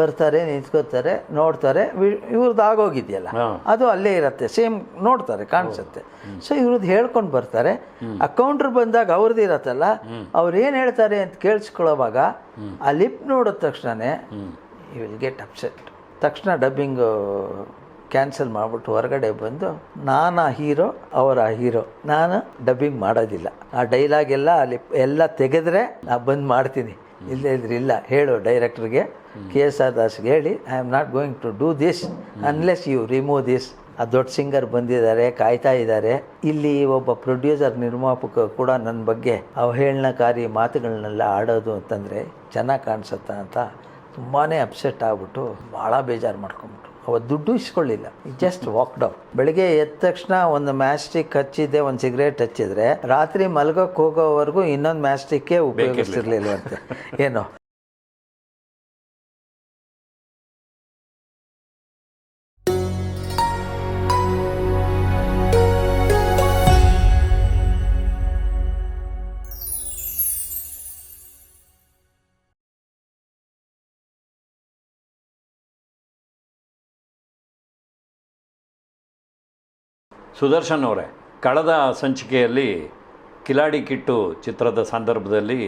ಬರ್ತಾರೆ ನಿಂತ್ಕೋತಾರೆ ನೋಡ್ತಾರೆ ಇವ್ರದ್ದು ಆಗೋಗಿದೆಯಲ್ಲ. ಅದು ಅಲ್ಲೇ ಇರುತ್ತೆ ಸೇಮ್ ನೋಡ್ತಾರೆ ಕಾಣಿಸುತ್ತೆ. ಸೊ ಇವ್ರದ್ದು ಹೇಳ್ಕೊಂಡು ಬರ್ತಾರೆ. ಅಕೌಂಟ್ರ್ ಕೌಂಟ್ರ್ ಬಂದಾಗ ಅವ್ರದ್ದು ಇರತ್ತಲ್ಲ ಅವ್ರು ಏನು ಹೇಳ್ತಾರೆ ಅಂತ ಕೇಳಿಸ್ಕೊಳ್ಳೋವಾಗ ಆ ಲಿಪ್ ನೋಡಿದ ತಕ್ಷಣವೇ ಯು ವಿಲ್ ಗೆಟ್ ಅಪ್ಸೆಟ್ ತಕ್ಷಣ ಡಬ್ಬಿಂಗು ಕ್ಯಾನ್ಸಲ್ ಮಾಡಿಬಿಟ್ಟು ಹೊರಗಡೆ ಬಂದು ನಾನು ಆ ಹೀರೋ ಅವರ ಹೀರೋ ನಾನು ಡಬ್ಬಿಂಗ್ ಮಾಡೋದಿಲ್ಲ. ಆ ಡೈಲಾಗ್ ಎಲ್ಲ ಲಿಪ್ ಎಲ್ಲ ತೆಗೆದ್ರೆ ನಾ ಬಂದು ಮಾಡ್ತೀನಿ. ಇಲ್ಲ ಇದ್ರೆ, ಇಲ್ಲ. ಹೇಳು ಡೈರೆಕ್ಟ್ರಿಗೆ ಕೆ ಎಸ್ ಆರ್ ದಾಸ್ಗೆ ಹೇಳಿ I am not going to do this unless you remove this ಆ ದೊಡ್ಡ ಸಿಂಗರ್ ಬಂದಿದ್ದಾರೆ, ಕಾಯ್ತಾ ಇದ್ದಾರೆ. ಇಲ್ಲಿ ಒಬ್ಬ ಪ್ರೊಡ್ಯೂಸರ್ ನಿರ್ಮಾಪಕ ಕೂಡ ನನ್ನ ಬಗ್ಗೆ ಅವಹೇಳನಕಾರಿ ಮಾತುಗಳನ್ನೆಲ್ಲ ಆಡೋದು ಅಂತಂದರೆ ಚೆನ್ನಾಗಿ ಕಾಣಿಸುತ್ತಾ ಅಂತ ತುಂಬಾ ಅಪ್ಸೆಟ್ ಆಗ್ಬಿಟ್ಟು ಭಾಳ ಬೇಜಾರು ಮಾಡ್ಕೊಂಬಿಟ್ರು ಅವತ್ತು ದುಡ್ಡು ಇಸ್ಕೊಳ್ಳಿಲ್ಲ. ಜಸ್ಟ್ ವಾಕ್ ಡೌನ್ ಬೆಳಿಗ್ಗೆ ಎದ್ದ ತಕ್ಷಣ ಒಂದು ಮ್ಯಾಸ್ಟಿಕ್ ಹಚ್ಚಿದ್ದೆ ಒಂದು ಸಿಗರೇಟ್ ಹಚ್ಚಿದ್ರೆ ರಾತ್ರಿ ಮಲ್ಗೋಕ್ಕೆ ಹೋಗೋವರೆಗೂ ಇನ್ನೊಂದು ಮ್ಯಾಸ್ಟಿಕ್ಕೇ ಉಪಯೋಗಿಸ್ತಿರ್ಲಿಲ್ವಂತೆ ಏನೋ. ಸುದರ್ಶನ್ ಅವರೇ ಕಳೆದ ಸಂಚಿಕೆಯಲ್ಲಿ ಕಿಲಾಡಿ ಕಿಟ್ಟು ಚಿತ್ರದ ಸಂದರ್ಭದಲ್ಲಿ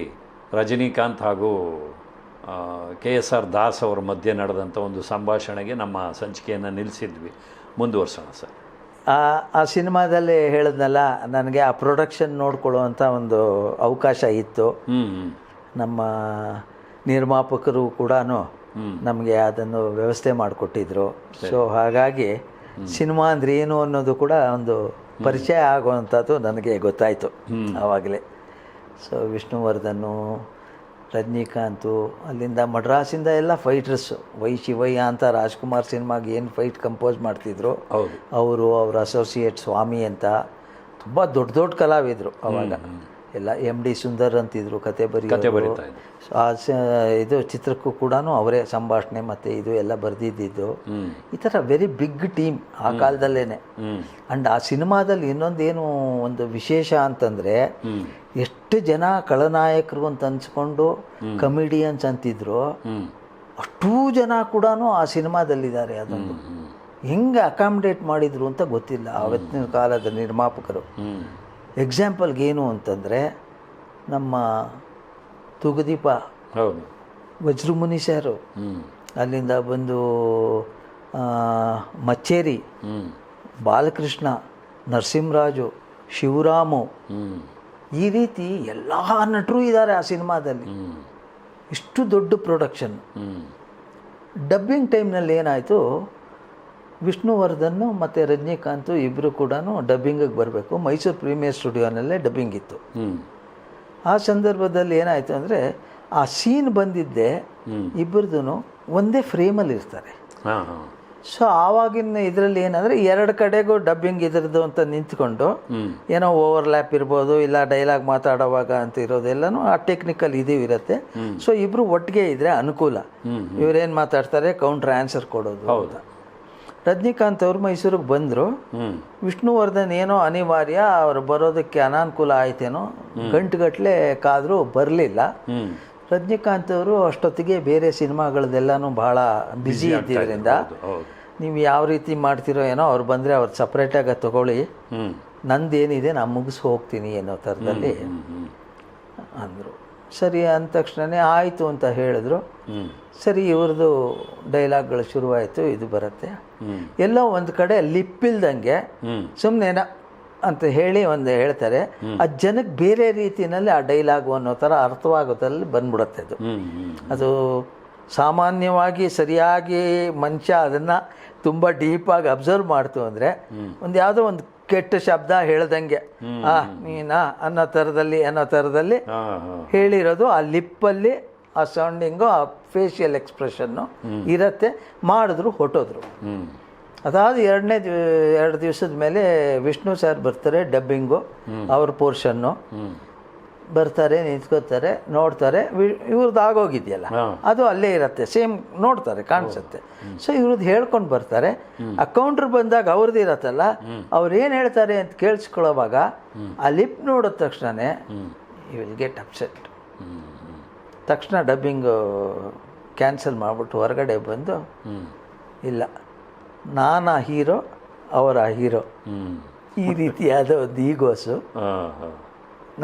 ರಜನಿಕಾಂತ್ ಹಾಗೂ ಕೆ ಎಸ್ ಆರ್ ದಾಸ್ ಅವರ ಮಧ್ಯೆ ನಡೆದಂಥ ಒಂದು ಸಂಭಾಷಣೆಗೆ ನಮ್ಮ ಸಂಚಿಕೆಯನ್ನು ನಿಲ್ಲಿಸಿದ್ವಿ. ಮುಂದುವರ್ಸೋಣ ಸರ್. ಆ ಆ ಸಿನಿಮಾದಲ್ಲಿ ಹೇಳಿದ್ನಲ್ಲ ನನಗೆ ಆ ಪ್ರೊಡಕ್ಷನ್ ನೋಡ್ಕೊಳ್ಳುವಂಥ ಒಂದು ಅವಕಾಶ ಇತ್ತು. ನಮ್ಮ ನಿರ್ಮಾಪಕರು ಕೂಡ ನಮಗೆ ಅದನ್ನು ವ್ಯವಸ್ಥೆ ಮಾಡಿಕೊಟ್ಟಿದ್ರು. ಸೊ ಹಾಗಾಗಿ ಸಿನಿಮಾ ಅಂದ್ರೆ ಏನು ಅನ್ನೋದು ಕೂಡ ಒಂದು ಪರಿಚಯ ಆಗುವಂಥದ್ದು ನನಗೆ ಗೊತ್ತಾಯಿತು ಆವಾಗಲೇ. ಸೊ ವಿಷ್ಣುವರ್ಧನ್ನು ರಜನಿಕಾಂತು ಅಲ್ಲಿಂದ ಮಡ್ರಾಸಿಂದ ಎಲ್ಲ ಫೈಟರ್ಸು ವೈ ಶಿವಯ್ಯ ಅಂತ ರಾಜ್ಕುಮಾರ್ ಸಿನಿಮಾಗೆ ಏನು ಫೈಟ್ ಕಂಪೋಸ್ ಮಾಡ್ತಿದ್ರು ಅವರು ಅವ್ರ ಅಸೋಸಿಯೇಟ್ ಸ್ವಾಮಿ ಅಂತ ತುಂಬ ದೊಡ್ಡ ದೊಡ್ಡ ಕಲಾವಿದರು ಅವಾಗ. ಎಲ್ಲ ಎಂ ಡಿ ಸುಂದರ್ ಅಂತಿದ್ರು ಕತೆ ಕತೆ ಬರೀ ಬರೀತಾ ಇದ್ರು. ಆ ಇದು ಚಿತ್ರಕ್ಕೂ ಕೂಡ ಅವರೇ ಸಂಭಾಷಣೆ ಮತ್ತು ಇದು ಎಲ್ಲ ಬರೆದಿದ್ದಿದ್ದು. ಈ ಥರ ವೆರಿ ಬಿಗ್ ಟೀಮ್ ಆ ಕಾಲದಲ್ಲೇನೆ. ಆ್ಯಂಡ್ ಅಂಡ್ ಆ ಸಿನಿಮಾದಲ್ಲಿ ಇನ್ನೊಂದೇನು ಒಂದು ವಿಶೇಷ ಅಂತಂದರೆ ಎಷ್ಟು ಜನ ಖಳನಾಯಕರು ಅಂತ ಅನ್ಸ್ಕೊಂಡು ಕಮಿಡಿಯನ್ಸ್ ಅಂತಿದ್ರು ಅಷ್ಟೂ ಜನ ಕೂಡ ಆ ಸಿನಿಮಾದಲ್ಲಿದ್ದಾರೆ ಅದೊಂದು. ಹೆಂಗೆ ಅಕಾಮಿಡೇಟ್ ಮಾಡಿದ್ರು ಅಂತ ಗೊತ್ತಿಲ್ಲ ಆವತ್ತಿನ ಕಾಲದ ನಿರ್ಮಾಪಕರು. ಎಕ್ಸಾಂಪಲ್ಗೆ ಏನು ಅಂತಂದರೆ ನಮ್ಮ ತುಗದೀಪ. ಹೌದು. ವಜ್ರಮುನಿ ಸರು. ಅಲ್ಲಿಂದ ಬಂದು ಮಚ್ಚೇರಿ ಬಾಲಕೃಷ್ಣ ನರಸಿಂಹರಾಜು ಶಿವರಾಮು. ಈ ರೀತಿ ಎಲ್ಲ ನಟರು ಇದ್ದಾರೆ ಆ ಸಿನಿಮಾದಲ್ಲಿ. ಇಷ್ಟು ದೊಡ್ಡ ಪ್ರೊಡಕ್ಷನ್ ಡಬ್ಬಿಂಗ್ ಟೈಮ್ನಲ್ಲಿ ಏನಾಯಿತು? ವಿಷ್ಣುವರ್ಧನ್ನು ಮತ್ತು ರಜನಿಕಾಂತ್ ಇಬ್ಬರು ಕೂಡ ಡಬ್ಬಿಂಗಿಗೆ ಬರಬೇಕು. ಮೈಸೂರು ಪ್ರೀಮಿಯರ್ ಸ್ಟುಡಿಯೋನಲ್ಲೇ ಡಬ್ಬಿಂಗ್ ಇತ್ತು. ಆ ಸಂದರ್ಭದಲ್ಲಿ ಏನಾಯಿತು ಅಂದರೆ ಆ ಸೀನ್ ಬಂದಿದ್ದೆ. ಇಬ್ಬರದು ಒಂದೇ ಫ್ರೇಮಲ್ಲಿ ಇರ್ತಾರೆ. ಸೊ ಆವಾಗಿನ ಇದರಲ್ಲಿ ಏನಂದರೆ ಎರಡು ಕಡೆಗೂ ಡಬ್ಬಿಂಗ್ ಇದ್ರದ್ದು ಅಂತ ನಿಂತ್ಕೊಂಡು ಏನೋ ಓವರ್ಲ್ಯಾಪ್ ಇರ್ಬೋದು ಇಲ್ಲ ಡೈಲಾಗ್ ಮಾತಾಡೋವಾಗ ಅಂತ ಇರೋದೆಲ್ಲನೂ ಆ ಟೆಕ್ನಿಕಲ್ ಇದು ಇರುತ್ತೆ. ಸೊ ಇಬ್ಬರು ಒಟ್ಟಿಗೆ ಇದ್ದರೆ ಅನುಕೂಲ. ಇವ್ರು ಇವರೇನು ಮಾತಾಡ್ತಾರೆ? ಕೌಂಟ್ರ್ ಆನ್ಸರ್ ಕೊಡೋದು ಹೌದು. ರಜನಿಕಾಂತ್ ಅವರು ಮೈಸೂರಿಗೆ ಬಂದರು. ವಿಷ್ಣುವರ್ಧನ್ ಏನೋ ಅನಿವಾರ್ಯ ಅವರು ಬರೋದಕ್ಕೆ ಅನಾನುಕೂಲ ಆಯ್ತೇನೋ ಗಂಟುಗಟ್ಟಲೆ ಕಾದರೂ ಬರಲಿಲ್ಲ. ರಜನಿಕಾಂತ್ ಅವರು ಅಷ್ಟೊತ್ತಿಗೆ ಬೇರೆ ಸಿನಿಮಾಗಳದೆಲ್ಲನೂ ಭಾಳ ಬ್ಯುಸಿ ಇದ್ದಿದ್ದರಿಂದ ನೀವು ಯಾವ ರೀತಿ ಮಾಡ್ತಿರೋ ಏನೋ ಅವ್ರು ಬಂದರೆ ಅವ್ರು ಸಪ್ರೇಟಾಗಿ ತೊಗೊಳ್ಳಿ. ನಂದೇನಿದೆ ನಾನು ಮುಗಿಸಿ ಹೋಗ್ತೀನಿ ಅನ್ನೋ ಥರದಲ್ಲಿ ಅಂದರು. ಸರಿ ಅಂದ ತಕ್ಷಣವೇ ಆಯಿತು ಅಂತ ಹೇಳಿದ್ರು. ಸರಿ ಇವ್ರದ್ದು ಡೈಲಾಗ್ಗಳು ಶುರುವಾಯಿತು ಇದು ಬರುತ್ತೆ. ಎಲ್ಲೋ ಒಂದು ಕಡೆ ಲಿಪ್ಪಿಲ್ದಂಗೆ ಸುಮ್ಮನೆ ಅಂತ ಹೇಳಿ ಒಂದು ಹೇಳ್ತಾರೆ ಆ ಜನಕ್ಕೆ ಬೇರೆ ರೀತಿಯಲ್ಲಿ ಆ ಡೈಲಾಗು ಅನ್ನೋ ಥರ ಅರ್ಥವಾಗೋದ್ರಲ್ಲಿ ಬಂದ್ಬಿಡುತ್ತೆ ಅದು. ಅದು ಸಾಮಾನ್ಯವಾಗಿ ಸರಿಯಾಗಿ ಮನುಷ್ಯ ಅದನ್ನು ತುಂಬ ಡೀಪಾಗಿ ಅಬ್ಸರ್ವ್ ಮಾಡ್ತು ಅಂದರೆ ಒಂದು ಯಾವುದೋ ಒಂದು ಕೆಟ್ಟ ಶಬ್ದ ಹೇಳ್ದಂಗೆ ಆ ನೀನಾ ಅನ್ನೋ ಥರದಲ್ಲಿ ಅನ್ನೋ ಥರದಲ್ಲಿ ಹೇಳಿರೋದು ಆ ಲಿಪ್ಪಲ್ಲಿ ಆ ಸೌಂಡಿಂಗು ಆ ಫೇಶಿಯಲ್ ಎಕ್ಸ್ಪ್ರೆಷನ್ನು ಇರತ್ತೆ ಮಾಡಿದ್ರು ಹೊಟ್ಟೋದ್ರು ಅದಾದ ಎರಡನೇ ಎರಡು ದಿವಸದ ಮೇಲೆ ವಿಷ್ಣು ಸರ್ ಬರ್ತಾರೆ ಡಬ್ಬಿಂಗು ಅವ್ರ ಪೋರ್ಷನ್ನು ಬರ್ತಾರೆ ನಿಂತ್ಕೋತಾರೆ ನೋಡ್ತಾರೆ ಇವ್ರದ್ದು ಆಗೋಗಿದೆಯಲ್ಲ. ಅದು ಅಲ್ಲೇ ಇರುತ್ತೆ ಸೇಮ್ ನೋಡ್ತಾರೆ ಕಾಣಿಸುತ್ತೆ. ಸೊ ಇವ್ರದ್ದು ಹೇಳ್ಕೊಂಡು ಬರ್ತಾರೆ. ಆ ಕೌಂಟ್ರ್ ಬಂದಾಗ ಅವ್ರದ್ದು ಇರತ್ತಲ್ಲ ಅವ್ರು ಏನು ಹೇಳ್ತಾರೆ ಅಂತ ಕೇಳಿಸ್ಕೊಳ್ಳೋವಾಗ ಆ ಲಿಪ್ ನೋಡಿದ ತಕ್ಷಣನೇ ಯು ವಿಲ್ ಗೆಟ್ ಅಪ್ಸೆಟ್ ತಕ್ಷಣ ಡಬ್ಬಿಂಗು ಕ್ಯಾನ್ಸಲ್ ಮಾಡಿಬಿಟ್ಟು ಹೊರಗಡೆ ಬಂದು ಇಲ್ಲ ನಾನು ಆ ಹೀರೋ ಅವರ ಹೀರೋ ಈ ರೀತಿಯಾದ ಒಂದು ಈಗೋಸು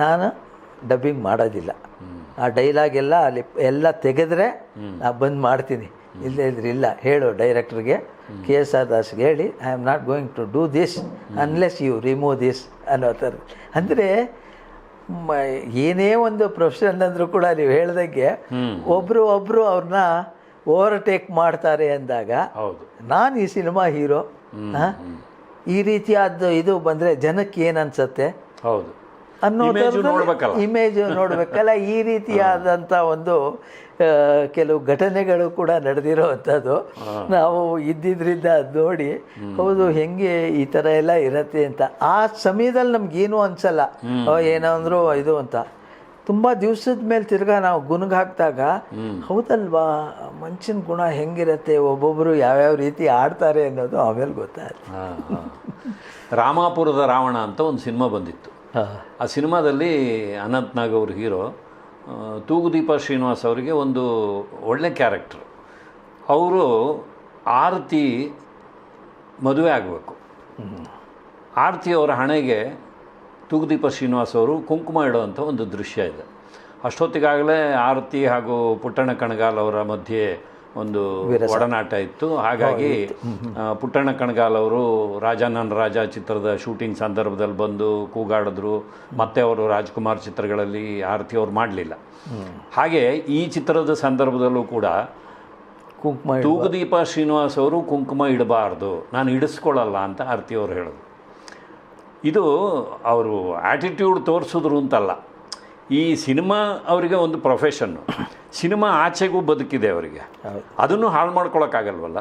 ನಾನು ಡಬ್ಬಿಂಗ್ ಮಾಡೋದಿಲ್ಲ. ಆ ಡೈಲಾಗ್ ಎಲ್ಲ ಅಲ್ಲಿ ಎಲ್ಲ ತೆಗೆದ್ರೆ ನಾ ಬಂದು ಮಾಡ್ತೀನಿ. ಇಲ್ಲದೇ ಇದ್ರೆ ಇಲ್ಲ ಹೇಳು ಡೈರೆಕ್ಟ್ರಿಗೆ ಕೆ ಎಸ್ ಆರ್ ದಾಸ್ಗೆ ಹೇಳಿ I am not going to do this unless you remove this ಅನ್ನೋ ಥರ. ಅಂದರೆ ಏನೇ ಒಂದು ಪ್ರೊಫೆಷನ್ ಅಂದರೂ ಕೂಡ ನೀವು ಹೇಳ್ದಂಗೆ ಒಬ್ಬರು ಒಬ್ಬರು ಅವ್ರನ್ನ ಓವರ್ಟೇಕ್ ಮಾಡ್ತಾರೆ ಅಂದಾಗ ಹೌದು. ನಾನು ಈ ಸಿನಿಮಾ ಹೀರೋ ಈ ರೀತಿಯಾದ ಇದು ಬಂದರೆ ಜನಕ್ಕೆ ಏನು ಅನ್ಸತ್ತೆ? ಹೌದು. ಅನ್ನೋ ನೋಡ್ಬೇಕಲ್ಲ. ಇಮೇಜ್ ನೋಡ್ಬೇಕಲ್ಲ ಈ ರೀತಿಯಾದಂಥ ಒಂದು ಕೆಲವು ಘಟನೆಗಳು ಕೂಡ ನಡೆದಿರೋವಂಥದ್ದು. ನಾವು ಇದ್ದಿದ್ರಿಂದ ಅದು ನೋಡಿ ಹೌದು ಹೆಂಗೆ ಈ ಥರ ಎಲ್ಲ ಇರತ್ತೆ ಅಂತ. ಆ ಸಮಯದಲ್ಲಿ ನಮ್ಗೇನು ಅನ್ಸಲ್ಲ. ಏನಂದ್ರು ಏನೋ ಅಂದ್ರು ಇದು ಅಂತ. ತುಂಬ ದಿವಸದ ಮೇಲೆ ತಿರ್ಗಾ ನಾವು ಗುಣಗ್ ಹಾಕಿದಾಗ ಹೌದಲ್ವಾ ಮನುಷ್ಯನ ಗುಣ ಹೆಂಗಿರತ್ತೆ ಒಬ್ಬೊಬ್ಬರು ಯಾವ್ಯಾವ ರೀತಿ ಆಡ್ತಾರೆ ಅನ್ನೋದು ಆಮೇಲೆ ಗೊತ್ತಾಯ್ತು. ರಾಮಾಪುರದ ರಾವಣ ಅಂತ ಒಂದು ಸಿನಿಮಾ ಬಂದಿತ್ತು. ಆ ಸಿನಿಮಾದಲ್ಲಿ ಅನಂತ್ ನಾಗ್ ಅವ್ರ ಹೀರೋ ತೂಗುದೀಪ ಶ್ರೀನಿವಾಸ್ ಅವರಿಗೆ ಒಂದು ಒಳ್ಳೆ ಕ್ಯಾರೆಕ್ಟ್ರು ಅವರು ಆರತಿ ಮದುವೆ ಆಗಬೇಕು. ಆರತಿ ಅವರ ಹಣೆಗೆ ತೂಗುದೀಪ ಶ್ರೀನಿವಾಸ್ ಅವರು ಕುಂಕುಮ ಇಡುವಂಥ ಒಂದು ದೃಶ್ಯ ಇದೆ. ಅಷ್ಟೊತ್ತಿಗಾಗಲೇ ಆರತಿ ಹಾಗೂ ಪುಟ್ಟಣ ಕಣಗಾಲ್ ಅವರ ಮಧ್ಯೆ ಒಂದು ಒಡನಾಟ ಇತ್ತು. ಹಾಗಾಗಿ ಪುಟ್ಟಣ್ಣ ಪುಟ್ಟಣ ಕಣಗಾಲ್ ಅವರು ರಾಜ ನನ್ನ ರಾಜ ಚಿತ್ರದ ಶೂಟಿಂಗ್ ಸಂದರ್ಭದಲ್ಲಿ ಬಂದು ಕೂಗಾಡಿದ್ರು. ಮತ್ತೆ ಅವರು ರಾಜ್ಕುಮಾರ್ ಚಿತ್ರಗಳಲ್ಲಿ ಆರತಿ ಅವ್ರು ಮಾಡಲಿಲ್ಲ. ಹಾಗೆ ಈ ಚಿತ್ರದ ಸಂದರ್ಭದಲ್ಲೂ ಕೂಡ ಕುಂಕುಮ ತೂಗುದೀಪ ಶ್ರೀನಿವಾಸ್ ಅವರು ಕುಂಕುಮ ಇಡಬಾರ್ದು. ನಾನು ಇಡಿಸ್ಕೊಳ್ಳಲ್ಲ ಅಂತ ಆರತಿ ಅವರು ಹೇಳಿದ್ರು. ಇದು ಅವರು ಆ್ಯಟಿಟ್ಯೂಡ್ ತೋರಿಸಿದ್ರು ಅಂತಲ್ಲ. ಈ ಸಿನಿಮಾ ಅವರಿಗೆ ಒಂದು ಪ್ರೊಫೆಷನ್ನು ಸಿನಿಮಾ ಆಚೆಗೂ ಬದುಕಿದೆ ಅವರಿಗೆ. ಅದನ್ನು ಹಾಳು ಮಾಡ್ಕೊಳಕ್ಕಾಗಲ್ವಲ್ಲ?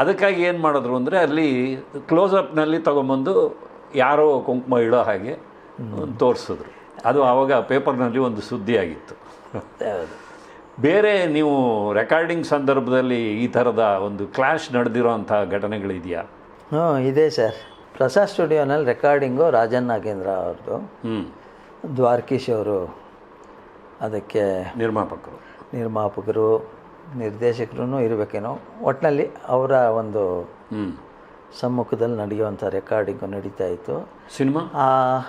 ಅದಕ್ಕಾಗಿ ಏನು ಮಾಡಿದ್ರು ಅಂದರೆ ಅಲ್ಲಿ ಕ್ಲೋಸಪ್ನಲ್ಲಿ ತೊಗೊಂಬಂದು ಯಾರೋ ಕುಂಕುಮ ಇಡೋ ಹಾಗೆ ತೋರಿಸಿದ್ರು. ಅದು ಆವಾಗ ಪೇಪರ್ನಲ್ಲಿ ಒಂದು ಸುದ್ದಿ ಆಗಿತ್ತು. ಬೇರೆ ನೀವು ರೆಕಾರ್ಡಿಂಗ್ ಸಂದರ್ಭದಲ್ಲಿ ಈ ಥರದ ಒಂದು ಕ್ಲಾಶ್ ನಡೆದಿರೋಂಥ ಘಟನೆಗಳಿದೆಯಾ? ಹ್ಞೂ ಇದೆ ಸರ್. ಪ್ರಸಾದ್ ಸ್ಟುಡಿಯೋನಲ್ಲಿ ರೆಕಾರ್ಡಿಂಗು ರಾಜನ್ ನಾಗೇಂದ್ರ ಅವ್ರದ್ದು. ಹ್ಞೂ ದ್ವಾರಕೀಶ್ ಅವರು ಅದಕ್ಕೆ ನಿರ್ಮಾಪಕರು. ನಿರ್ಮಾಪಕರು ನಿರ್ದೇಶಕರು ಇರಬೇಕೇನೋ. ಒಟ್ಟಿನಲ್ಲಿ ಅವರ ಒಂದು ಸಮ್ಮುಖದಲ್ಲಿ ನಡೆಯುವಂಥ ರೆಕಾರ್ಡಿಂಗು ನಡೀತಾ ಇತ್ತು. ಸಿನಿಮಾ? ಆ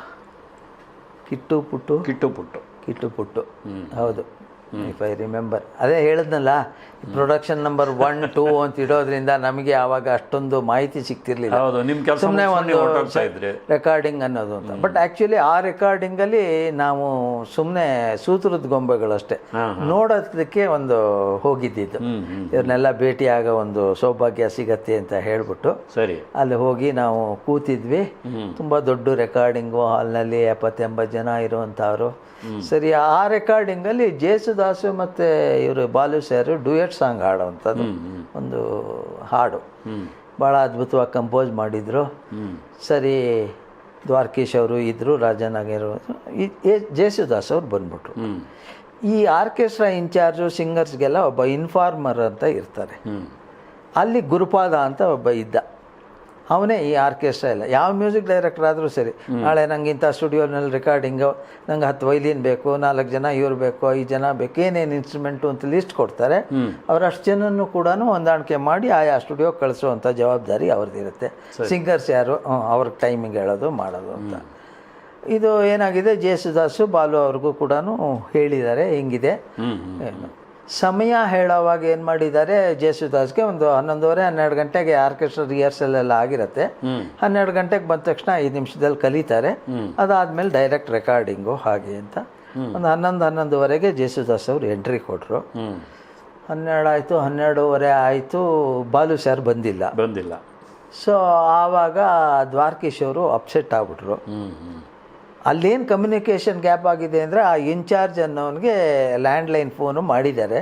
ಕಿಟ್ಟು ಪುಟ್ಟು. ಕಿಟ್ಟು ಪುಟ್ಟು. ಕಿಟ್ಟು ಪುಟ್ಟು. ಹೌದು. ಇಫ್ ಐ ರಿಮೆಂಬರ್ ಅದೇ ಹೇಳಿದ್ನಲ್ಲ ಪ್ರೊಡಕ್ಷನ್ ನಂಬರ್ ಒನ್ ಟೂ ಅಂತ ಇಡೋದ್ರಿಂದ ನಮಗೆ ಆವಾಗ ಅಷ್ಟೊಂದು ಮಾಹಿತಿ ಸಿಗ್ತಿರ್ಲಿಲ್ಲ ಸುಮ್ಮನೆ ಒಂದು ರೆಕಾರ್ಡಿಂಗ್ ಅನ್ನೋದು ಅಂತ. ಬಟ್ ಆ್ಯಕ್ಚುಲಿ ಆ ರೆಕಾರ್ಡಿಂಗಲ್ಲಿ ನಾವು ಸುಮ್ಮನೆ ಸೂತ್ರದ ಗೊಂಬೆಗಳಷ್ಟೇ ನೋಡೋದಕ್ಕೆ ಒಂದು ಹೋಗಿದ್ದಿದ್ದು. ಇವ್ರನ್ನೆಲ್ಲ ಭೇಟಿಯಾಗೋ ಒಂದು ಸೌಭಾಗ್ಯ ಸಿಗತ್ತೆ ಅಂತ ಹೇಳ್ಬಿಟ್ಟು ಸರಿ. ಅಲ್ಲಿ ಹೋಗಿ ನಾವು ಕೂತಿದ್ವಿ. ತುಂಬ ದೊಡ್ಡ ರೆಕಾರ್ಡಿಂಗು ಹಾಲ್ನಲ್ಲಿ ಎಪ್ಪತ್ತೆಂಬತ್ತು ಜನ ಇರುವಂಥವ್ರು. ಸರಿ ಆ ರೆಕಾರ್ಡಿಂಗಲ್ಲಿ ಜೇಸುದಾಸು ಮತ್ತು ಇವರು ಬಾಲು ಸರ್ ಡ್ಯೂಯೆಟ್ ಸಾಂಗ್ ಹಾಡೋವಂಥದ್ದು. ಒಂದು ಹಾಡು. ಭಾಳ ಅದ್ಭುತವಾಗಿ ಕಂಪೋಸ್ ಮಾಡಿದರು. ಸರಿ ದ್ವಾರಕೀಶ್ ಅವರು ಇದ್ದರು ರಾಜನಾಗಿರು. ಈ ಸಿ ಜೇಸುದಾಸ್ ಅವ್ರು ಬಂದ್ಬಿಟ್ರು. ಈ ಆರ್ಕೆಸ್ಟ್ರಾ ಇನ್ಚಾರ್ಜು ಸಿಂಗರ್ಸ್ಗೆಲ್ಲ ಒಬ್ಬ ಇನ್ಫಾರ್ಮರ್ ಅಂತ ಇರ್ತಾರೆ. ಅಲ್ಲಿ ಗುರುಪಾದ ಅಂತ ಒಬ್ಬ ಇದ್ದ. ಅವನೇ ಈ ಆರ್ಕೆಸ್ಟ್ರಾ ಇಲ್ಲ ಯಾವ ಮ್ಯೂಸಿಕ್ ಡೈರೆಕ್ಟರ್ ಆದರೂ ಸರಿ. ನಾಳೆ ನಂಗೆ ಇಂಥ ಸ್ಟುಡಿಯೋನಲ್ಲಿ ರೆಕಾರ್ಡಿಂಗು ನಂಗೆ ಹತ್ತು ವೈಲಿನ್ ಬೇಕು ನಾಲ್ಕು ಜನ ಇವ್ರು ಬೇಕು ಐದು ಜನ ಬೇಕು ಏನೇನು ಇನ್ಸ್ಟ್ರೂಮೆಂಟು ಅಂತ ಲಿಸ್ಟ್ ಕೊಡ್ತಾರೆ. ಅವ್ರು ಅಷ್ಟು ಜನನೂ ಕೂಡ ಹೊಂದಾಣಿಕೆ ಮಾಡಿ ಆಯಾ ಸ್ಟುಡಿಯೋ ಕಳಿಸುವಂಥ ಜವಾಬ್ದಾರಿ ಅವ್ರದ್ದಿರುತ್ತೆ ಸಿಂಗರ್ಸ್ ಯಾರು? ಅವ್ರಿಗೆ ಟೈಮಿಂಗ್ ಹೇಳೋದು ಮಾಡೋದು ಅಂತ. ಇದು ಏನಾಗಿದೆ? ಜೇಸುದಾಸು ಬಾಲು ಅವ್ರಿಗೂ ಕೂಡ ಹೇಳಿದ್ದಾರೆ ಹಿಂಗಿದೆ. ಏನು? ಸಮಯ ಹೇಳೋವಾಗ ಏನು ಮಾಡಿದ್ದಾರೆ ಜೇಸುದಾಸ್ಗೆ ಒಂದು ಹನ್ನೊಂದುವರೆ ಹನ್ನೆರಡು ಗಂಟೆಗೆ ಆರ್ಕೆಸ್ಟ್ರಾ ರಿಹರ್ಸಲ್ ಎಲ್ಲ ಆಗಿರುತ್ತೆ ಹನ್ನೆರಡು ಗಂಟೆಗೆ ಬಂದ ತಕ್ಷಣ ಐದು ನಿಮಿಷದಲ್ಲಿ ಕಲಿತಾರೆ. ಅದಾದಮೇಲೆ ಡೈರೆಕ್ಟ್ ರೆಕಾರ್ಡಿಂಗು ಹಾಗೆ ಅಂತ. ಒಂದು ಹನ್ನೊಂದು ಹನ್ನೊಂದುವರೆಗೆ ಜೇಸುದಾಸ್ ಅವರು ಎಂಟ್ರಿ ಕೊಟ್ಟರು ಹನ್ನೆರಡು ಆಯಿತು ಹನ್ನೆರಡೂವರೆ ಆಯಿತು ಬಾಲು ಸರ್ ಬಂದಿಲ್ಲ. ಬಂದಿಲ್ಲ. ಸೊ ಆವಾಗ ದ್ವಾರಕೀಶ್ ಅವರು ಅಪ್ಸೆಟ್ ಆಗ್ಬಿಟ್ರು. ಅಲ್ಲೇನು ಕಮ್ಯುನಿಕೇಷನ್ ಗ್ಯಾಪ್ ಆಗಿದೆ ಅಂದರೆ ಆ ಇನ್ಚಾರ್ಜ್ ಅನ್ನೋನಿಗೆ ಲ್ಯಾಂಡ್ಲೈನ್ ಫೋನು ಮಾಡಿದ್ದಾರೆ.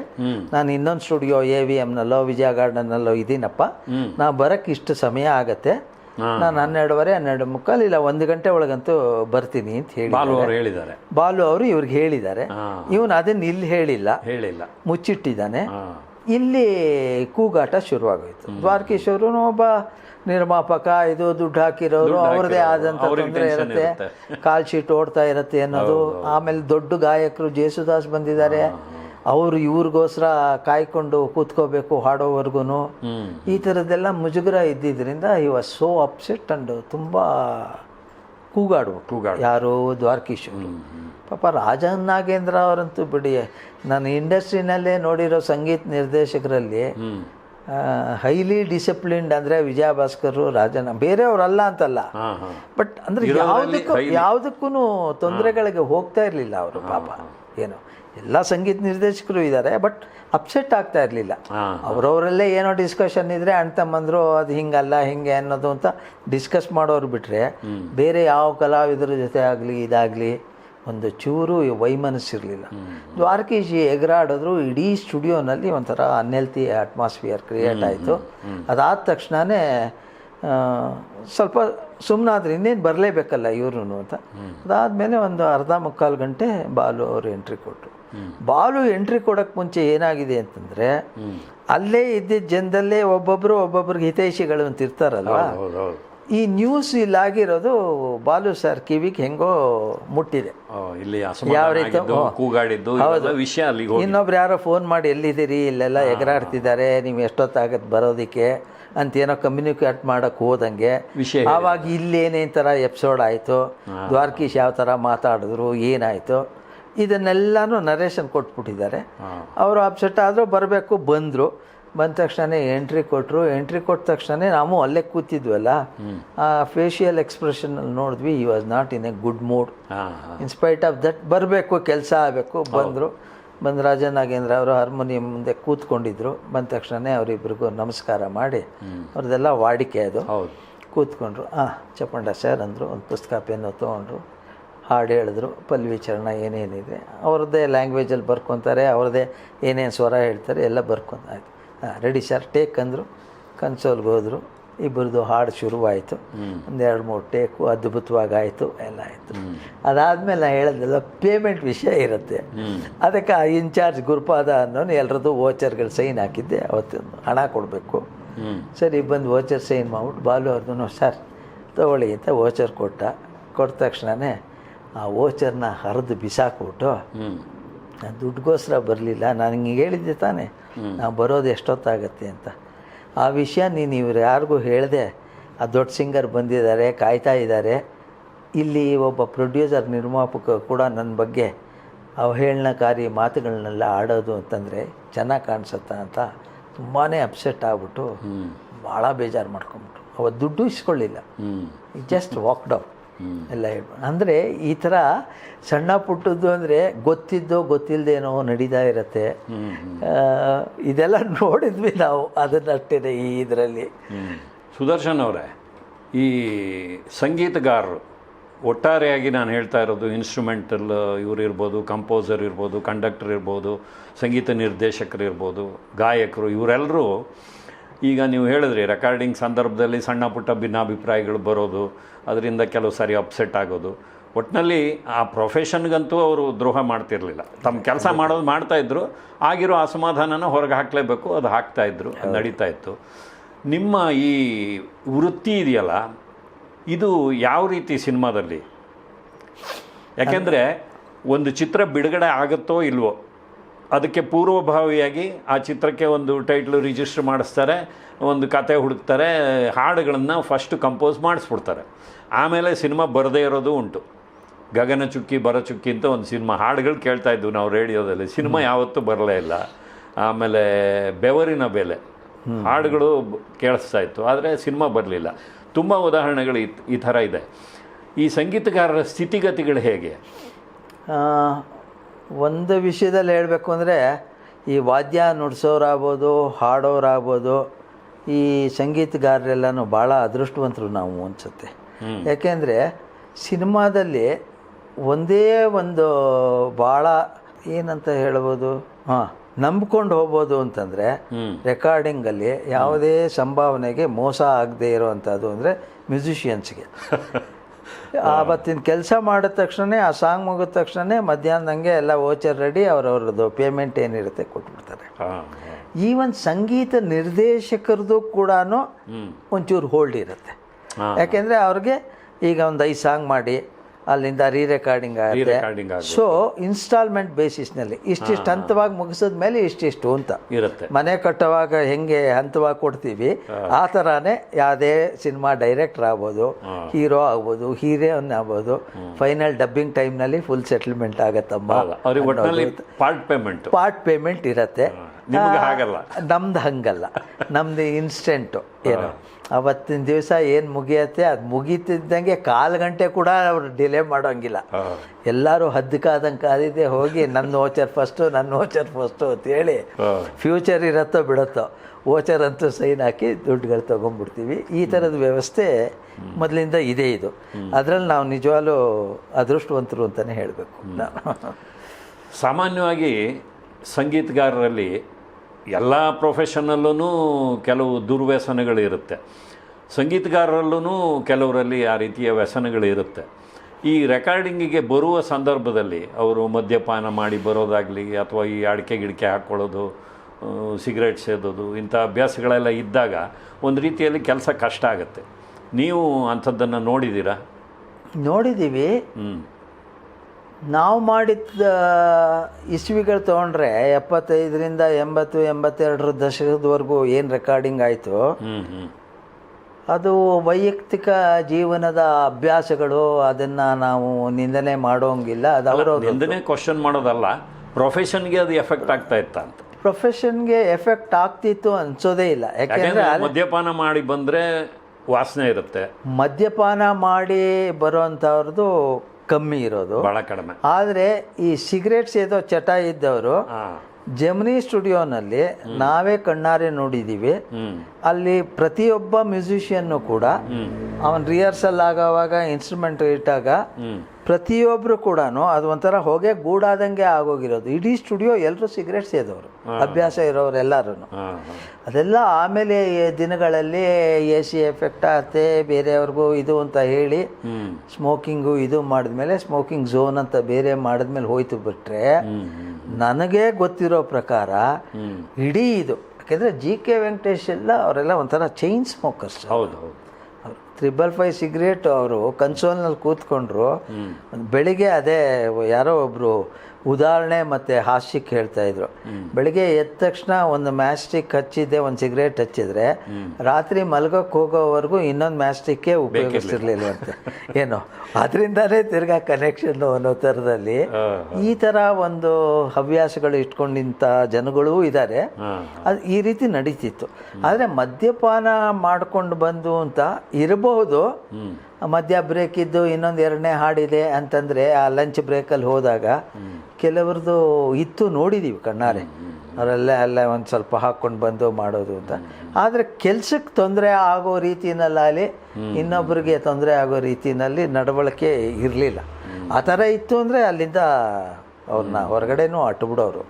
ನಾನು ಇನ್ನೊಂದು ಸ್ಟುಡಿಯೋ ಎ ವಿ ಎಮ್ನಲ್ಲೋ ವಿಜಯ ಗಾರ್ಡನ್ನಲ್ಲೋ ಇದ್ದೀನಪ್ಪ ನಾ ಬರೋಕ್ಕೆ ಇಷ್ಟು ಸಮಯ ಆಗತ್ತೆ. ನಾನು ಹನ್ನೆರಡುವರೆ ಹನ್ನೆರಡು ಮುಕ್ಕಾಲು ಇಲ್ಲ ಒಂದು ಗಂಟೆ ಒಳಗಂತೂ ಬರ್ತೀನಿ ಅಂತ ಹೇಳಿ ಬಾಲು ಅವರು ಹೇಳಿದ್ದಾರೆ. ಬಾಲು ಅವರು ಇವ್ರಿಗೆ ಹೇಳಿದ್ದಾರೆ. ಇವನು ಅದನ್ನ ಇಲ್ಲಿ ಹೇಳಿಲ್ಲ. ಹೇಳಿಲ್ಲ. ಮುಚ್ಚಿಟ್ಟಿದ್ದಾನೆ. ಇಲ್ಲಿ ಕೂಗಾಟ ಶುರುವಾಗೋಯ್ತು. ದ್ವಾರಕೀಶವರು ಒಬ್ಬ ನಿರ್ಮಾಪಕ ಇದು ದುಡ್ಡು ಹಾಕಿರೋರು ಅವ್ರದೇ ಆದಂಥ ತೊಂದರೆ ಇರುತ್ತೆ. ಕಾಲ್ ಶೀಟ್ ಓಡ್ತಾ ಇರುತ್ತೆ ಅನ್ನೋದು. ಆಮೇಲೆ ದೊಡ್ಡ ಗಾಯಕರು ಜೇಸುದಾಸ್ ಬಂದಿದ್ದಾರೆ. ಅವರು ಇವ್ರಿಗೋಸ್ಕರ ಕಾಯ್ಕೊಂಡು ಕೂತ್ಕೋಬೇಕು ಹಾಡೋವರೆಗೂ ಈ ಥರದ್ದೆಲ್ಲ ಮುಜುಗರ ಇದ್ದಿದ್ದರಿಂದ ಈ ವಾಸ್ ಸೋ ಅಪ್ಸೆಟ್ ಅಂಡ್ ತುಂಬ ಕೂಗಾಡು. ಯಾರು ದ್ವಾರಕೀಶ್ ಪಾಪ ರಾಜ ನಾಗೇಂದ್ರ ಅವರಂತೂ ಬಿಡಿ. ನಾನು ಇಂಡಸ್ಟ್ರಿನಲ್ಲೇ ನೋಡಿರೋ ಸಂಗೀತ ನಿರ್ದೇಶಕರಲ್ಲಿ ಹೈಲಿ ಡಿಸಿಪ್ಲಿನ್ಡ್ ಅಂದರೆ ವಿಜಯ ಭಾಸ್ಕರ್ ರಾಜನ ಬೇರೆಯವರಲ್ಲ ಅಂತಲ್ಲ. ಬಟ್ ಅಂದ್ರೆ ಯಾವುದಕ್ಕೂ ಯಾವುದಕ್ಕೂ ತೊಂದರೆಗಳಿಗೆ ಹೋಗ್ತಾ ಇರಲಿಲ್ಲ ಅವರು ಪಾಪ. ಏನು ಎಲ್ಲ ಸಂಗೀತ ನಿರ್ದೇಶಕರು ಇದ್ದಾರೆ ಬಟ್ ಅಪ್ಸೆಟ್ ಆಗ್ತಾ ಇರಲಿಲ್ಲ. ಅವರವರಲ್ಲೇ ಏನೋ ಡಿಸ್ಕಷನ್ ಇದ್ರೆ ಅಣ್ಣ ತಮ್ಮಂದ್ರು ಅದು ಹಿಂಗಲ್ಲ ಹಿಂಗೆ ಅನ್ನೋದು ಅಂತ ಡಿಸ್ಕಸ್ ಮಾಡೋರು ಬಿಟ್ಟರೆ ಬೇರೆ ಯಾವ ಕಲಾವಿದರ ಜೊತೆ ಆಗಲಿ ಇದಾಗಲಿ ಒಂದು ಚೂರು ವೈಮನಸ್ಸಿರಲಿಲ್ಲ. ದ್ವಾರಕೀಶಿ ಎಗರಾಡಿದ್ರು ಇಡೀ ಸ್ಟುಡಿಯೋನಲ್ಲಿ ಒಂಥರ ಅನ್ಹೆಲ್ತಿ ಅಟ್ಮಾಸ್ಫಿಯರ್ ಕ್ರಿಯೇಟ್ ಆಯಿತು. ಅದಾದ ತಕ್ಷಣವೇ ಸ್ವಲ್ಪ ಸುಮ್ಮನಾದ್ರೆ ಇನ್ನೇನು ಬರಲೇಬೇಕಲ್ಲ ಇವ್ರು ಅಂತ. ಅದಾದಮೇಲೆ ಒಂದು ಅರ್ಧ ಮುಕ್ಕಾಲು ಗಂಟೆ ಬಾಲು ಅವರು ಎಂಟ್ರಿ ಕೊಟ್ಟರು ಬಾಲು ಎಂಟ್ರಿ ಕೊಡೋಕ್ಕೆ ಮುಂಚೆ ಏನಾಗಿದೆ ಅಂತಂದರೆ ಅಲ್ಲೇ ಇದ್ದಿದ್ದ ಜನದಲ್ಲೇ ಒಬ್ಬೊಬ್ಬರು ಒಬ್ಬೊಬ್ರಿಗೆ ಹಿತೈಷಿಗಳು ಅಂತ ಇರ್ತಾರಲ್ವಾ? ಈ ನ್ಯೂಸ್ ಇಲ್ಲಾಗಿರೋದು ಬಾಲು ಸರ್ ಕಿವಿಗೆ ಹೆಂಗೋ ಮುಟ್ಟಿದೆ. ಯಾವ ರೀತಿ ಕೂಗಾಡಿದ್ದು ವಿಷಯ ಇನ್ನೊಬ್ರು ಯಾರೋ ಫೋನ್ ಮಾಡಿ ಎಲ್ಲಿದ್ದೀರಿ? ಇಲ್ಲೆಲ್ಲ ಎಗರಾಡ್ತಿದ್ದಾರೆ ನೀವು ಎಷ್ಟೊತ್ತಾಗತ್ತೆ ಬರೋದಕ್ಕೆ? ಅಂತ ಏನೋ ಕಮ್ಯುನಿಕೇಟ್ ಮಾಡೋಕ್ಕೆ ಹೋದಂಗೆ ವಿಷಯ ಆವಾಗ ಇಲ್ಲೇನೇ ಥರ ಎಪಿಸೋಡ್ ಆಯಿತು ದ್ವಾರಕೀಶ್ ಯಾವ ಥರ ಮಾತಾಡಿದ್ರು ಏನಾಯಿತು ಇದನ್ನೆಲ್ಲನೂ ನರೇಶನ್ ಕೊಟ್ಬಿಟ್ಟಿದ್ದಾರೆ. ಅವರು ಅಪ್ಸೆಟ್ ಆದರೂ ಬರಬೇಕು ಬಂದರು. ಬಂದ ತಕ್ಷಣ ಎಂಟ್ರಿ ಕೊಟ್ಟರು ಎಂಟ್ರಿ ಕೊಟ್ಟ ತಕ್ಷಣ ನಾವು ಅಲ್ಲೇ ಕೂತಿದ್ವಲ್ಲ? ಆ ಫೇಶಿಯಲ್ ಎಕ್ಸ್ಪ್ರೆಷನಲ್ಲಿ ನೋಡಿದ್ವಿ ಈ was not in a good mood in spite of that ಬರಬೇಕು ಕೆಲಸ ಆಗಬೇಕು ಬಂದರು. ಬಂದು ರಾಜ ನಾಗೇಂದ್ರ ಅವರು ಹಾರ್ಮೋನಿಯಂ ಮುಂದೆ ಕೂತ್ಕೊಂಡಿದ್ರು. ಬಂದ ತಕ್ಷಣ ಅವರಿಬ್ರಿಗೂ ನಮಸ್ಕಾರ ಮಾಡಿ ಅವ್ರದ್ದೆಲ್ಲ ವಾಡಿಕೆ ಅದು. ಕೂತ್ಕೊಂಡ್ರು. ಹಾಂ ಚಪ್ಪಂಡ ಸರ್ ಅಂದರು ಒಂದು ಪುಸ್ತಕ ಪೆನ್ನು ತೊಗೊಂಡ್ರು. ಹಾಡು ಹೇಳಿದ್ರು ಪಲ್ವಿ ಚರಣ ಏನೇನಿದೆ. ಅವ್ರದ್ದೇ ಲ್ಯಾಂಗ್ವೇಜಲ್ಲಿ ಬರ್ಕೊತಾರೆ ಅವ್ರದ್ದೇ ಏನೇನು ಸ್ವರ ಹೇಳ್ತಾರೆ ಎಲ್ಲ ಬರ್ಕೊಂತ ಆಯ್ತು. ಹಾಂ ರೆಡಿ ಸರ್ ಟೇಕ್ ಅಂದರು ಕನ್ಸೋಲ್ಗೆ ಹೋದರು. ಇಬ್ಬರದು ಹಾಡು ಶುರುವಾಯಿತು. ಒಂದೆರಡು ಮೂರು ಟೇಕು ಅದ್ಭುತವಾಗಿ ಆಯಿತು ಎಲ್ಲ ಆಯಿತು. ಅದಾದಮೇಲೆ ನಾನು ಹೇಳೋದೆಲ್ಲ ಪೇಮೆಂಟ್ ವಿಷಯ ಇರುತ್ತೆ. ಅದಕ್ಕೆ ಆ ಇನ್ಚಾರ್ಜ್ ಗುರುಪಾದ ಅನ್ನೋನು ಎಲ್ಲರದ್ದು ವೋಚರ್ಗಳು ಸೈನ್ ಹಾಕಿದ್ದೆ ಅವತ್ತು ಹಣ ಕೊಡಬೇಕು. ಸರಿ ಬಂದು ವೋಚರ್ ಸೈನ್ ಮಾಡ್ಬಿಟ್ಟು ಬಾಲು ಅವ್ರದ್ದು ಸರ್ ತಗೊಳ್ಳಿ ಅಂತ ವೋಚರ್ ಕೊಟ್ಟ. ಕೊಟ್ಟ ತಕ್ಷಣವೇ ಆ ವೋಚರ್ನ ಹರಿದು ಬಿಸಾಕ್ಬಿಟ್ಟು ನಾನು ದುಡ್ಡುಗೋಸ್ಕರ ಬರಲಿಲ್ಲ. ನಾನು ಹಿಂಗೆ ಹೇಳಿದ್ದೆ ತಾನೇ. ನಾವು ಬರೋದು ಎಷ್ಟೊತ್ತಾಗತ್ತೆ ಅಂತ. ಆ ವಿಷಯ ನೀನು ಇವ್ರು ಯಾರಿಗೂ ಹೇಳಿದೆ. ಆ ದೊಡ್ಡ ಸಿಂಗರ್ ಬಂದಿದ್ದಾರೆ ಕಾಯ್ತಾ ಇದ್ದಾರೆ ಇಲ್ಲಿ ಒಬ್ಬ ಪ್ರೊಡ್ಯೂಸರ್ ನಿರ್ಮಾಪಕ ಕೂಡ ನನ್ನ ಬಗ್ಗೆ ಅವಹೇಳನಕಾರಿ ಮಾತುಗಳನ್ನೆಲ್ಲ ಆಡೋದು ಅಂತಂದರೆ ಚೆನ್ನಾಗಿ ಕಾಣಿಸುತ್ತಾ ಅಂತ ತುಂಬಾ ಅಪ್ಸೆಟ್ ಆಗ್ಬಿಟ್ಟು ಭಾಳ ಬೇಜಾರು ಮಾಡ್ಕೊಂಬಿಟ್ರು ಅವತ್ತು ದುಡ್ಡು ಇಸ್ಕೊಳ್ಳಿಲ್ಲ. ಜಸ್ಟ್ ವಾಕ್ಡ್ ಔಟ್ ಎಲ್ಲ ಹೇಳ್ಬೋದು ಅಂದರೆ ಈ ಥರ ಸಣ್ಣ ಪುಟ್ಟದ್ದು ಅಂದರೆ ಗೊತ್ತಿದ್ದೋ ಗೊತ್ತಿಲ್ಲದೇನೋ ನಡೀತಾ ಇರುತ್ತೆ. ಇದೆಲ್ಲ ನೋಡಿದ್ವಿ ನಾವು ಅದನ್ನಷ್ಟೇ ಈ ಇದರಲ್ಲಿ. ಸುದರ್ಶನ್ ಅವರೇ ಈ ಸಂಗೀತಗಾರರು ಒಟ್ಟಾರೆಯಾಗಿ ನಾನು ಹೇಳ್ತಾ ಇರೋದು ಇನ್ಸ್ಟ್ರೂಮೆಂಟಲ್ ಇವ್ರು ಇರ್ಬೋದು ಕಂಪೋಸರ್ ಇರ್ಬೋದು ಕಂಡಕ್ಟರ್ ಇರ್ಬೋದು ಸಂಗೀತ ನಿರ್ದೇಶಕರು ಇರ್ಬೋದು ಗಾಯಕರು ಇವರೆಲ್ಲರೂ ಈಗ ನೀವು ಹೇಳಿದ್ರಿ ರೆಕಾರ್ಡಿಂಗ್ ಸಂದರ್ಭದಲ್ಲಿ ಸಣ್ಣ ಪುಟ್ಟ ಭಿನ್ನಾಭಿಪ್ರಾಯಗಳು ಬರೋದು ಅದರಿಂದ ಕೆಲವು ಸಾರಿ ಅಪ್ಸೆಟ್ ಆಗೋದು. ಒಟ್ಟಿನಲ್ಲಿ ಆ ಪ್ರೊಫೆಷನ್ಗಂತೂ ಅವರು ದ್ರೋಹ ಮಾಡ್ತಿರಲಿಲ್ಲ. ತಮ್ಮ ಕೆಲಸ ಮಾಡೋದು ಮಾಡ್ತಾ ಇದ್ರು ಆಗಿರೋ ಅಸಮಾಧಾನನ ಹೊರಗೆ ಹಾಕಲೇಬೇಕು ಅದು ಹಾಕ್ತಾ ಇದ್ರು ಅದು ನಡೀತಾ ಇತ್ತು. ನಿಮ್ಮ ಈ ವೃತ್ತಿ ಇದೆಯಲ್ಲ ಇದು ಯಾವ ರೀತಿ ಸಿನಿಮಾದಲ್ಲಿ? ಯಾಕೆಂದರೆ ಒಂದು ಚಿತ್ರ ಬಿಡುಗಡೆ ಆಗುತ್ತೋ ಇಲ್ವೋ? ಅದಕ್ಕೆ ಪೂರ್ವಭಾವಿಯಾಗಿ ಆ ಚಿತ್ರಕ್ಕೆ ಒಂದು ಟೈಟ್ಲು ರಿಜಿಸ್ಟರ್ ಮಾಡಿಸ್ತಾರೆ ಒಂದು ಕತೆ ಹುಡುಕ್ತಾರೆ ಹಾಡುಗಳನ್ನು ಫಸ್ಟ್ ಕಂಪೋಸ್ ಮಾಡಿಸ್ಬಿಡ್ತಾರೆ. ಆಮೇಲೆ ಸಿನಿಮಾ ಬರದೇ ಇರೋದು ಉಂಟು. ಗಗನ ಚುಕ್ಕಿ ಬರ ಚುಕ್ಕಿ ಅಂತ ಒಂದು ಸಿನಿಮಾ ಹಾಡುಗಳು ಕೇಳ್ತಾ ಇದ್ವು ನಾವು ರೇಡಿಯೋದಲ್ಲಿ. ಸಿನಿಮಾ ಯಾವತ್ತೂ ಬರಲೇ ಇಲ್ಲ. ಆಮೇಲೆ ಬೆವರಿನ ಬೆಲೆ. ಹಾಡುಗಳು ಕೇಳಿಸ್ತಾ ಇತ್ತು ಆದರೆ ಸಿನಿಮಾ ಬರಲಿಲ್ಲ. ತುಂಬ ಉದಾಹರಣೆಗಳು ಈ ಈ ಥರ ಇದೆ. ಈ ಸಂಗೀತಗಾರರ ಸ್ಥಿತಿಗತಿಗಳು ಹೇಗೆ? ಒಂದು ವಿಷಯದಲ್ಲಿ ಹೇಳಬೇಕು ಅಂದರೆ ಈ ವಾದ್ಯ ನುಡಿಸೋರಾಗ್ಬೋದು ಹಾಡೋರಾಗ್ಬೋದು ಈ ಸಂಗೀತಗಾರರೆಲ್ಲನೂ ಭಾಳ ಅದೃಷ್ಟವಂತರು ನಾವು ಅನಿಸುತ್ತೆ. ಯಾಕೆಂದರೆ ಸಿನಿಮಾದಲ್ಲಿ ಒಂದೇ ಒಂದು ಭಾಳ ಏನಂತ ಹೇಳ್ಬೋದು ಹಾಂ ನಂಬ್ಕೊಂಡು ಹೋಗ್ಬೋದು ಅಂತಂದರೆ. ರೆಕಾರ್ಡಿಂಗಲ್ಲಿ ಯಾವುದೇ ಸಂಭಾವನೆಗೆ ಮೋಸ ಆಗದೆ ಇರೋವಂಥದ್ದು ಅಂದರೆ ಮ್ಯೂಸಿಷಿಯನ್ಸ್ಗೆ. ಆವತ್ತಿನ ಕೆಲಸ ಮಾಡಿದ ತಕ್ಷಣ ಆ ಸಾಂಗ್ ಮುಗಿದ ತಕ್ಷಣ ಮಧ್ಯಾಹ್ನದಂಗೆ ಎಲ್ಲ ಓಚರ್ ರೆಡಿ ಅವ್ರವ್ರದ್ದು ಪೇಮೆಂಟ್ ಏನಿರುತ್ತೆ ಕೊಟ್ಬಿಡ್ತಾರೆ. ಈವನ್ ಸಂಗೀತ ನಿರ್ದೇಶಕರದ್ದು ಕೂಡ ಒಂಚೂರು ಹೋಲ್ಡ್ ಇರುತ್ತೆ. ಯಾಕೆಂದರೆ ಅವ್ರಿಗೆ ಈಗ ಒಂದು ಐದು ಸಾಂಗ್ ಮಾಡಿ ಅಲ್ಲಿಂದ ರೀ ರೆಕಾರ್ಡಿಂಗ್ ಆಗುತ್ತೆ. ಸೊ ಇನ್ಸ್ಟಾಲ್ಮೆಂಟ್ ಬೇಸಿಸ್ನಲ್ಲಿ ಇಷ್ಟಿಷ್ಟು ಹಂತವಾಗಿ ಮುಗಿಸಿದ ಮೇಲೆ ಇಷ್ಟಿಷ್ಟು ಅಂತ. ಇರುತ್ತೆ. ಮನೆ ಕಟ್ಟುವಾಗ ಹೆಂಗೆ ಹಂತವಾಗಿ ಕೊಡ್ತೀವಿ ಆ ಥರನೇ ಯಾವುದೇ ಸಿನಿಮಾ ಡೈರೆಕ್ಟರ್ ಆಗ್ಬೋದು ಹೀರೋ ಆಗ್ಬೋದು ಹೀರೋನ್ ಆಗ್ಬೋದು ಫೈನಲ್ ಡಬ್ಬಿಂಗ್ ಟೈಮ್ನಲ್ಲಿ ಫುಲ್ ಸೆಟಲ್ಮೆಂಟ್ ಆಗತ್ತಮ್ಮ ಪಾರ್ಟ್ ಪೇಮೆಂಟ್ ಪಾರ್ಟ್ ಪೇಮೆಂಟ್ ಇರತ್ತೆ. ಹಾಗಲ್ಲ. ನಮ್ದು ಹಂಗಲ್ಲ. ನಮ್ದು ಇನ್ಸ್ಟೆಂಟು ಏನು. ಅವತ್ತಿನ ದಿವಸ ಏನು ಮುಗಿಯತ್ತೆ ಅದು ಮುಗೀತಿದ್ದಂಗೆ ಕಾಲು ಗಂಟೆ ಕೂಡ ಅವ್ರು ಡಿಲೇ ಮಾಡೋಂಗಿಲ್ಲ. ಎಲ್ಲರೂ ಹದ್ದಕ್ಕಾದಂಗೆ ಕಾದಿದ್ದೆ ಹೋಗಿ ನನ್ನ ಓಚರ್ ಫಸ್ಟು ನನ್ನ ಓಚರ್ ಫಸ್ಟು ಅಂತೇಳಿ ಫ್ಯೂಚರ್ ಇರತ್ತೋ ಬಿಡತ್ತೋ ಓಚರ್ ಅಂತೂ ಸೈನ್ ಹಾಕಿ ದುಡ್ಡುಗಳು ತೊಗೊಂಡ್ಬಿಡ್ತೀವಿ. ಈ ಥರದ ವ್ಯವಸ್ಥೆ ಮೊದಲಿಂದ ಇದೆ ಇದು. ಅದರಲ್ಲಿ ನಾವು ನಿಜವಾಗ್ಲೂ ಅದೃಷ್ಟವಂತರು ಅಂತಲೇ ಹೇಳಬೇಕು. ನಾನು ಸಾಮಾನ್ಯವಾಗಿ ಸಂಗೀತಗಾರರಲ್ಲಿ ಎಲ್ಲ ಪ್ರೊಫೆಷನಲ್ಲೂ ಕೆಲವು ದುರ್ವ್ಯಸನಗಳಿರುತ್ತೆ. ಸಂಗೀತಗಾರರಲ್ಲೂ ಕೆಲವರಲ್ಲಿ ಆ ರೀತಿಯ ವ್ಯಸನಗಳಿರುತ್ತೆ. ಈ ರೆಕಾರ್ಡಿಂಗಿಗೆ ಬರುವ ಸಂದರ್ಭದಲ್ಲಿ ಅವರು ಮದ್ಯಪಾನ ಮಾಡಿ ಬರೋದಾಗಲಿ ಅಥವಾ ಈ ಅಡಿಕೆ ಗಿಡಿಕೆ ಹಾಕ್ಕೊಳ್ಳೋದು ಸಿಗರೇಟ್ ಸೇದೋದು ಇಂಥ ಅಭ್ಯಾಸಗಳೆಲ್ಲ ಇದ್ದಾಗ ಒಂದು ರೀತಿಯಲ್ಲಿ ಕೆಲಸ ಕಷ್ಟ ಆಗುತ್ತೆ. ನೀವು ಅಂಥದ್ದನ್ನು ನೋಡಿದ್ದೀರಾ? ನೋಡಿದ್ದೀವಿ. ಹ್ಞೂ ನಾವು ಮಾಡಿದ ಇಸ್ವಿಗಳು ತೊಗೊಂಡ್ರೆ ಎಪ್ಪತ್ತೈದರಿಂದ ಎಂಬತ್ತು ಎಂಬತ್ತೆರಡರ ದಶಕದವರೆಗೂ ಏನು ರೆಕಾರ್ಡಿಂಗ್ ಆಯಿತು? ಅದು ವೈಯಕ್ತಿಕ ಜೀವನದ ಅಭ್ಯಾಸಗಳು ಅದನ್ನು ನಾವು ನಿಂದನೆ ಮಾಡೋಂಗಿಲ್ಲ ಅದು ಅವರು ನಿಂದನೆ ಕ್ವಶನ್ ಮಾಡೋದಲ್ಲ ಪ್ರೊಫೆಷನ್ಗೆ ಅದು ಎಫೆಕ್ಟ್ ಆಗ್ತಾ ಇತ್ತ ಅಂತ. ಪ್ರೊಫೆಷನ್ಗೆ ಎಫೆಕ್ಟ್ ಆಗ್ತಿತ್ತು ಅನ್ಸೋದೇ ಇಲ್ಲ. ಯಾಕೆಂದರೆ ಯಾಕೆಂದ್ರೆ ಮದ್ಯಪಾನ ಮಾಡಿ ಬಂದ್ರೆ ವಾಸನೆ ಇರುತ್ತೆ. ಮದ್ಯಪಾನ ಮಾಡಿ ಬರೋವಂಥವ್ರದ್ದು ಕಮ್ಮಿ ಇರೋದು. ಬಹಳ ಕಡಿಮೆ. ಆದರೆ ಈ ಸಿಗರೇಟ್ ಸೇದೋ ಚಟ ಇದ್ದವರು ಜಮನಿ ಸ್ಟುಡಿಯೋನಲ್ಲಿ ನಾವೇ ಕಣ್ಣಾರೆ ನೋಡಿದ್ದೀವಿ ಅಲ್ಲಿ ಪ್ರತಿಯೊಬ್ಬ ಮ್ಯೂಸಿಷಿಯನ್ನು ಕೂಡ ಅವನ್ ರಿಹರ್ಸಲ್ ಆಗೋವಾಗ ಇನ್ಸ್ಟ್ರೂಮೆಂಟ್ ಇಟ್ಟಾಗ ಪ್ರತಿಯೊಬ್ಬರು ಕೂಡ ಅದು ಒಂಥರ ಹೊಗೆ ಗೂಡಾದಂಗೆ ಆಗೋಗಿರೋದು. ಇಡೀ ಸ್ಟುಡಿಯೋ ಎಲ್ಲರೂ ಸಿಗರೇಟ್ ಸೇದವರು ಅಭ್ಯಾಸ ಇರೋರು ಎಲ್ಲರೂ. ಅದೆಲ್ಲ ಆಮೇಲೆ ದಿನಗಳಲ್ಲಿ ಎ ಸಿ ಎಫೆಕ್ಟ್ ಆಗುತ್ತೆ ಬೇರೆಯವ್ರಿಗೂ ಇದು ಅಂತ ಹೇಳಿ ಸ್ಮೋಕಿಂಗು ಇದು ಮಾಡಿದ್ಮೇಲೆ ಸ್ಮೋಕಿಂಗ್ ಝೋನ್ ಅಂತ ಬೇರೆ ಮಾಡಿದ್ಮೇಲೆ ಹೋಯ್ತು ಹ್ಮ್ ನನಗೆ ಗೊತ್ತಿರೋ ಪ್ರಕಾರ ಇಡೀ ಇದು. ಯಾಕೆಂದರೆ ಜಿ ಕೆ ವೆಂಕಟೇಶ್ ಎಲ್ಲ ಅವರೆಲ್ಲ ಒಂಥರ ಚೈನ್ ಸ್ಮೋಕರ್ಸ್. ಹೌದು ಹೌದು. ತ್ರಿಬಲ್ ಫೈವ್ ಸಿಗರೇಟ್ ಅವರು ಕನ್ಸೋಲ್ನಲ್ಲಿ ಕೂತ್ಕೊಂಡ್ರು. ಬೆಳಿಗ್ಗೆ ಅದೇ ಯಾರೋ ಒಬ್ಬರು ಉದಾಹರಣೆ ಮತ್ತು ಹಾಸ್ಯಕ್ಕೆ ಹೇಳ್ತಾ ಇದ್ರು. ಬೆಳಿಗ್ಗೆ ಎದ್ದ ತಕ್ಷಣ ಒಂದು ಮ್ಯಾಸ್ಟಿಕ್ ಹಚ್ಚಿದ್ದೆ ಒಂದು ಸಿಗರೇಟ್ ಹಚ್ಚಿದ್ರೆ ರಾತ್ರಿ ಮಲ್ಗೋಕ್ಕೆ ಹೋಗೋವರೆಗೂ ಇನ್ನೊಂದು ಮ್ಯಾಸ್ಟಿಕ್ಕೇ ಉಪಯೋಗಿಸ್ತಿರ್ಲಿಲ್ವಂತೆ ಏನು ಅದರಿಂದನೇ ತಿರ್ಗಾ ಕನೆಕ್ಷನ್ ಅನ್ನೋ ಥರದಲ್ಲಿ ಈ ಥರ ಒಂದು ಹವ್ಯಾಸಗಳು ಇಟ್ಕೊಂಡಿಂಥ ಜನಗಳೂ ಇದ್ದಾರೆ ಅದು ಈ ರೀತಿ ನಡೀತಿತ್ತು. ಆದರೆ ಮದ್ಯಪಾನ ಮಾಡ್ಕೊಂಡು ಬಂದು ಅಂತ ಇರಬಹುದು. ಮಧ್ಯ ಬ್ರೇಕ್ ಇದ್ದು ಇನ್ನೊಂದು ಎರಡನೇ ಹಾಡಿದೆ ಅಂತಂದರೆ ಆ ಲಂಚ್ ಬ್ರೇಕಲ್ಲಿ ಹೋದಾಗ ಕೆಲವ್ರದ್ದು ಇತ್ತು ನೋಡಿದ್ದೀವಿ ಕಣ್ಣಾರೆ. ಅವರೆಲ್ಲ ಎಲ್ಲ ಒಂದು ಸ್ವಲ್ಪ ಹಾಕ್ಕೊಂಡು ಬಂದು ಮಾಡೋದು ಅಂತ. ಆದರೆ ಕೆಲಸಕ್ಕೆ ತೊಂದರೆ ಆಗೋ ರೀತಿಯಲ್ಲಾಗಲಿ ಇನ್ನೊಬ್ಬರಿಗೆ ತೊಂದರೆ ಆಗೋ ರೀತಿಯಲ್ಲಿ ನಡವಳಿಕೆ ಇರಲಿಲ್ಲ. ಆ ಥರ ಇತ್ತು ಅಂದರೆ ಅಲ್ಲಿಂದ ಅವ್ರನ್ನ ಹೊರಗಡೆನೂ ಅಟ್ಬಿಡೋರು.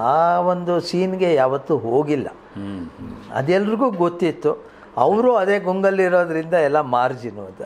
ಆ ಒಂದು ಸೀನ್ಗೆ ಯಾವತ್ತೂ ಹೋಗಿಲ್ಲ. ಅದೆಲ್ರಿಗೂ ಗೊತ್ತಿತ್ತು. ಅವರು ಅದೇ ಗುಂಗಲ್ಲಿರೋದ್ರಿಂದ ಎಲ್ಲ ಮಾರ್ಜಿನ್ ಅಂತ